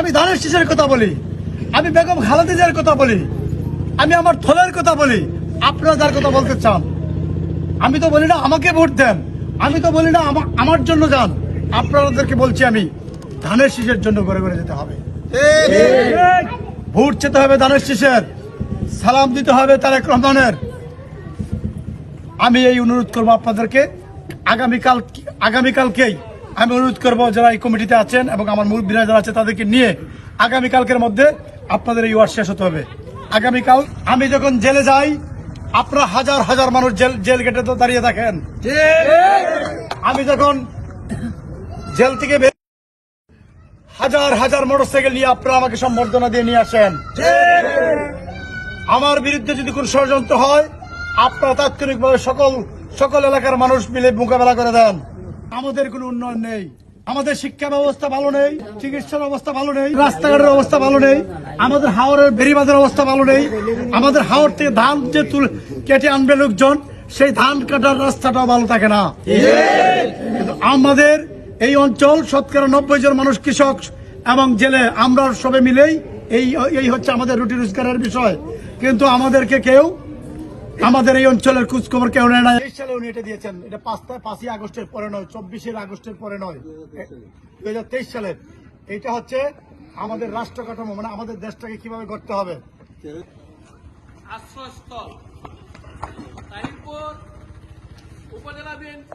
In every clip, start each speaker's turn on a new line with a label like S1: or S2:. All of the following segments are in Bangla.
S1: আমি ধানের শীষের কথা বলি। আমি বেগম খালেদা জিয়ার কথা বলি। আমি আমার থলের কথা বলি। আপনারা যার কথা বলতে চান। আমি তো বলি না, আমাকে ভোট দেন। আমি তো বলি না, আমা- আমার জন্য যান। আপনাদেরকে বলছি আমি, ধানের শীষের জন্য ঘরে ঘরে যেতে হবে। ভোট যেতে হবে ধানের শীষের। সালাম দিতে হবে তারেক রহমানের। আমি এই অনুরোধ করব আপনাদেরকে। আগামীকাল আগামীকালকেই আমি অনুরোধ করব, যারা এই কমিটিতে আছেন এবং আমার মুরব্বীরা যারা আছে তাদেরকে নিয়ে আগামীকালকের মধ্যে আপনাদের এই ওয়ার্ড শেষ হতে হবে। আগামীকাল আমি যখন জেলে যাই, আপনারা হাজার হাজার মানুষ জেল জেল গেটে তো দাঁড়িয়ে থাকেন। আমি যখন জেল থেকে হাজার হাজার মোটরসাইকেল নিয়ে আপনারা আমাকে সম্বর্ধনা দিয়ে নিয়ে আসেন। আমার বিরুদ্ধে যদি কোন ষড়যন্ত্র হয়, আপনারা তাৎক্ষণিকভাবে সকল সকল এলাকার মানুষ মিলে মোকাবেলা করে দেন। আমাদের কোনো উন্নয়ন নেই। আমাদের শিক্ষা ব্যবস্থা ভালো নেই, চিকিৎসার অবস্থা ভালো নেই, রাস্তাঘাটের অবস্থা ভালো নেই, আমাদের হাওড়ের বেরিবাদের অবস্থা ভালো নেই, আমাদের হাওড় থেকে ধান যে তুল, কেটে আনবে লোকজন, সেই ধান কাটার রাস্তাটাও ভালো থাকে না। আমাদের এই অঞ্চল শতকরা নব্বই জন মানুষ কৃষক এবং জেলে আমরা সবে মিলেই এই এই হচ্ছে আমাদের রুটি রোজগারের বিষয়। কিন্তু আমাদেরকে কেউ আমাদের এই অঞ্চলের খোঁজ খবর কেউ নেয় না। এই সালে উনি এটা দিয়েছেন। এটা পাঁচটা পাঁচই আগস্টের পরে নয় চব্বিশের আগস্টের পরে নয়। দুই হাজার তেইশ সালের এইটা হচ্ছে আমাদের রাষ্ট্র কাঠামো মানে আমাদের দেশটাকে কীভাবে গড়তে হবে।
S2: আশ্রয়স্থল। উপজেলা BNP.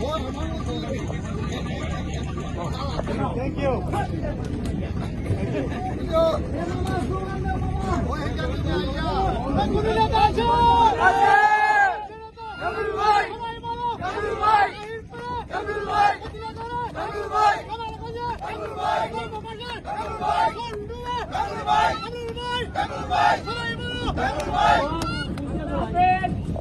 S3: Double fight! Double fight!